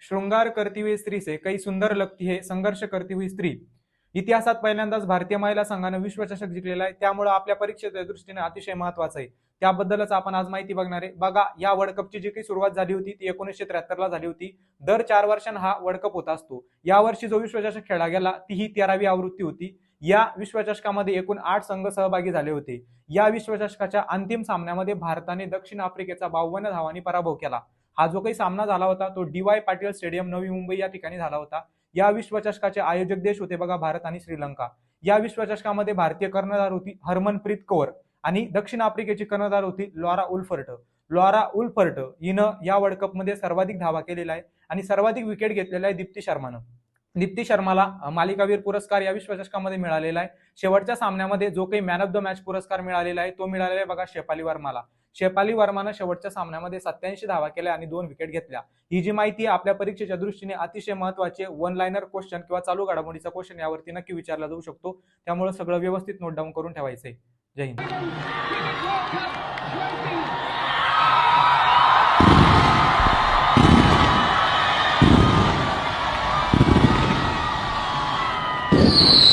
शृंगार करती हुई स्त्री से कई सुंदर लगती है संघर्ष करती हुई स्त्री. इतिहासात पहिल्यांदाच भारतीय महिला संघानं विश्वचषक जिंकलेला आहे. त्यामुळे आपल्या परीक्षेच्या दृष्टीने अतिशय महत्वाचं आहे. त्याबद्दलच आपण आज माहिती बघणार आहे. बघा या वर्ल्ड कपची जी काही सुरुवात झाली होती ती एकोणीसशे त्र्याहत्तरला झाली होती. दर चार वर्षांना हा वर्ल्ड कप होत असतो. या वर्षी जो विश्वचषक खेळला गेला ती ही तेरावी आवृत्ती होती. या विश्वचषकामध्ये एकूण आठ संघ सहभागी झाले होते. या विश्वचषकाच्या अंतिम सामन्यामध्ये भारताने दक्षिण आफ्रिकेचा बावन्न धावांनी पराभव केला. हा जो काही सामना झाला होता तो D Y Patil stadium Navi Mumbai या ठिकाणी झाला होता. या विश्वचषकाचे आयोजक देश होते बघा भारत आणि श्रीलंका. या विश्वचषकामध्ये भारतीय कर्णधार होती हरमनप्रीत कौर आणि दक्षिण आफ्रिकेची कर्णधार होती लॉरा उल्फर्ट. लॉरा उल्फर्ट हिनं या वर्ल्ड कपमध्ये सर्वाधिक धावा केलेला आहे आणि सर्वाधिक विकेट घेतलेला आहे दीप्ती शर्मानं. दीप्ती शर्माला मालिकावीर पुरस्कार या विश्वचषकामध्ये मिळालेला आहे. शेवटच्या सामन्यामध्ये जो काही मॅन ऑफ द मॅच पुरस्कार मिळालेला आहे तो मिळालेला आहे बघा शेफाली वर्माला. शेफाली वर्मानं शेवटच्या सामन्यामध्ये सत्याऐंशी धावा केल्या आणि दोन विकेट घेतल्या. ही जी माहिती आपल्या परीक्षेच्या दृष्टीने अतिशय महत्वाची वन लाईनर क्वेश्चन किंवा चालू घडामोडीचा क्वेश्चन यावरती नक्की विचारला जाऊ शकतो. त्यामुळे सगळं व्यवस्थित नोट डाऊन करून ठेवायचंय. जय हिंद. you.